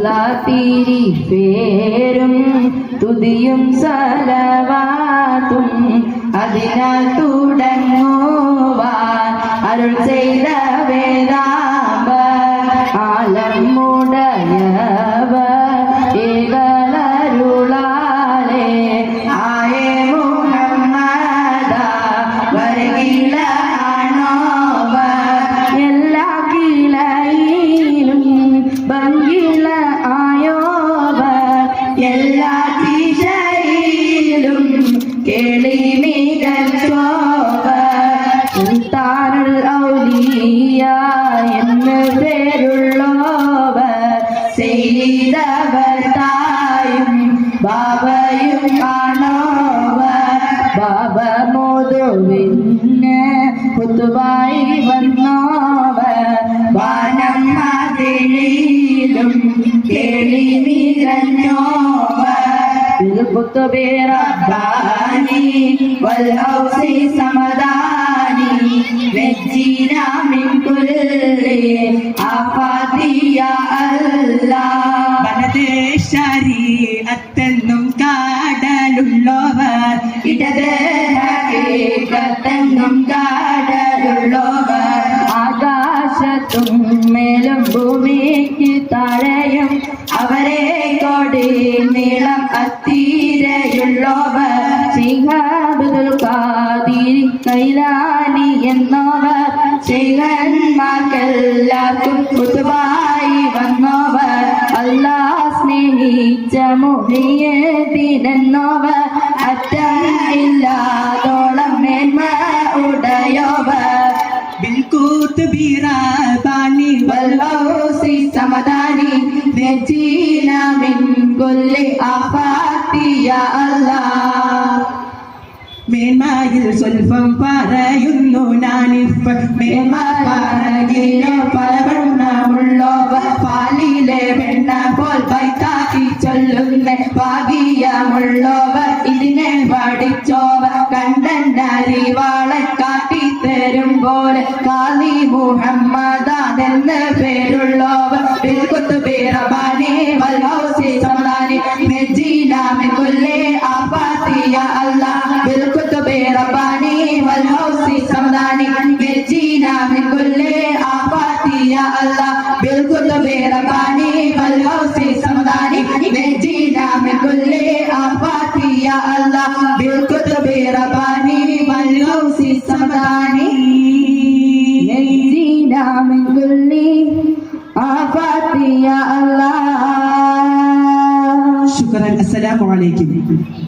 അല്ലാത്തിരി പേരും തുതിയും സലവാത്തും അതിനാൽ തുടങ്ങുവാൻ അരുൾ ചെയ്ത വേദാമ്പ ആലമുടയവ എല്ലാ ദിശയിലും കേളി മികച്ചോവ സുൽത്താനുൽ എന്ന് പേരുള്ളവർ ചെയ്തവർ തായും ബാബയും القطب رباني والأوس سمداني نجينا من كل آفات يا الله വലദേശാരി അത്തെന്നും കാടലുള്ളവർ ഇടത് ഹക്കീക്കത്തെങ്ങും കാടലുള്ളവർ ആകാശത്തും മേലും ഭൂമിക്ക് താഴെയും അവരെ കൊടി നീളം അത്തീരയുള്ളവർ കൈലാനി എന്നവർ. ചെയ്യന്മാർക്കെല്ലാവർക്കും കുത്തുവായി വന്നവർ. അല്ലാ സ്നേഹിച്ച മുഹിയതിനെന്നവർ അറ്റം ഇല്ലാതോളം മേന്മ ഉടയോവർ. ബിൽകൂത്തുബീറാനി ബൽവൗസി സമദാനി. നജീന മിൻ കുല്ലി ആഫാത്തിയ അല്ലാഹ്. മേന്മയിൽ സ്വൽപ്പം പറയുന്നു ഞാനിപ്പ മേന്മ പറഞ്ഞില്ല പല വണ്ണമുള്ളവർ പാലിലെ വെണ്ണ പോൽ കൈത്താക്കി ചൊല്ലുന്ന ഭാഗീയമുള്ളവർ ഇതിനെ പഠിച്ചോവർ കണ്ടറിവാളെ या अल्लाह बिल्कुल मेरा पानी बल्ला से समदानी मैं जीना में कुल्ले आपाती या अल्लाह बिल्कुल मेरा पानी बल्ला से समदानी मैं जीना में कुल्ले आपाती या अल्लाह शुक्रिया अस्सलाम वालेकुम